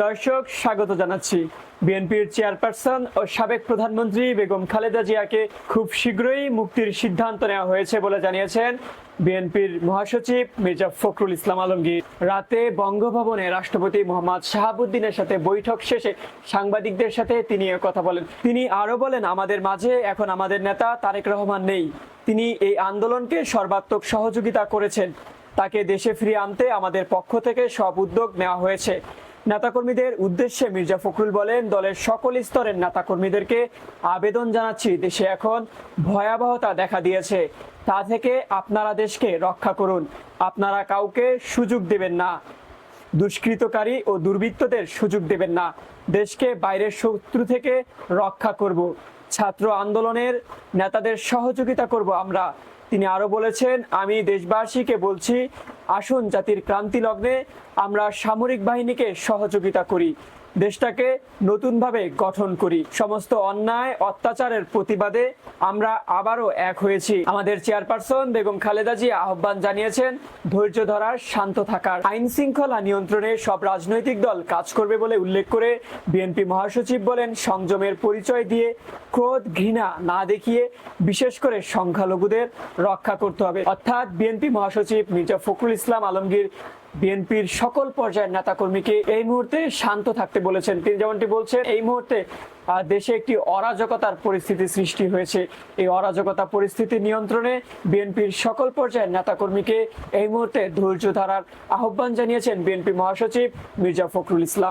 দর্শক, স্বাগত জানাচ্ছি। বিএনপির চেয়ারপারসন ও সাবেক প্রধানমন্ত্রী বেগম খালেদা জিয়াকে খুব শীঘ্রই মুক্তির সিদ্ধান্ত নেওয়া হয়েছে বলে জানিয়েছেন বিএনপির মহাসচিব মির্জা ফখরুল ইসলাম আলমগীর। রাতে বঙ্গভবনে রাষ্ট্রপতি মোহাম্মদ শাহাবুদ্দিনের সাথে বৈঠক শেষে সাংবাদিকদের সাথে তিনি কথা বলেন। তিনি আরও বলেন, আমাদের মাঝে এখন আমাদের নেতা তারেক রহমান নেই। তিনি এই আন্দোলনকে সর্বাত্মক সহযোগিতা করেছেন। তাকে দেশে ফিরিয়ে আনতে আমাদের পক্ষ থেকে সব উদ্যোগ নেওয়া হয়েছে। নেতাকর্মীদের উদ্দেশ্যে মির্জা ফখরুল বলেন, দলের সকল স্তরের নেতাকর্মীদেরকে আবেদন জানাচ্ছি, দেশে এখন ভয়াবহতা দেখা দিয়েছে। তা থেকে আপনারা দেশকে রক্ষা করুন। আপনারা কাউকে সুযোগ দেবেন না। দুষ্কৃতকারী ও দুর্বৃত্তদের সুযোগ দেবেন না। দেশকে বাইরের শত্রু থেকে রক্ষা করব। ছাত্র আন্দোলনের নেতাদের সহযোগিতা করব আমরা। তিনি আরও বলেছেন, আমি দেশবাসীকে বলছি, আসুন জাতির ক্রান্তি লগ্নে আমরা সামরিক বাহিনীকে সহযোগিতা করি। দেশটাকে নতুনভাবে গঠন করি। সমস্ত অন্যায়, অত্যাচারের প্রতিবাদে আমরা আবারও এক হয়েছি। আমাদের চেয়ারপারসন বেগম খালেদা জিয়া আহ্বান জানিয়েছেন, ধৈর্য ধরার, শান্ত থাকার। আইন শৃঙ্খলা নিয়ন্ত্রণে সব রাজনৈতিক দল কাজ করবে বলে উল্লেখ করে বিএনপি মহাসচিব বলেন, সংযমের পরিচয় দিয়ে ক্রোধ, ঘৃণা না দেখিয়ে বিশেষ করে সংখ্যালঘুদের রক্ষা করতে হবে। অর্থাৎ বিএনপি মহাসচিব মির্জা ফখরুল ইসলাম আলমগীর বিএনপির সকল পর্যায়ের নেতাকর্মীকে এই মুহূর্তে শান্ত থাকতে বলেছেন। তিনি যেমনটি বলছেন, এই মুহূর্তে দেশে একটি অরাজকতার পরিস্থিতি সৃষ্টি হয়েছে। এই অরাজকতা পরিস্থিতি নিয়ন্ত্রণে বিএনপির সকল পর্যায়ের নেতাকর্মীকে এই মুহূর্তে ধৈর্য ধারার আহ্বান জানিয়েছেন বিএনপি মহাসচিব মির্জা ফখরুল ইসলাম।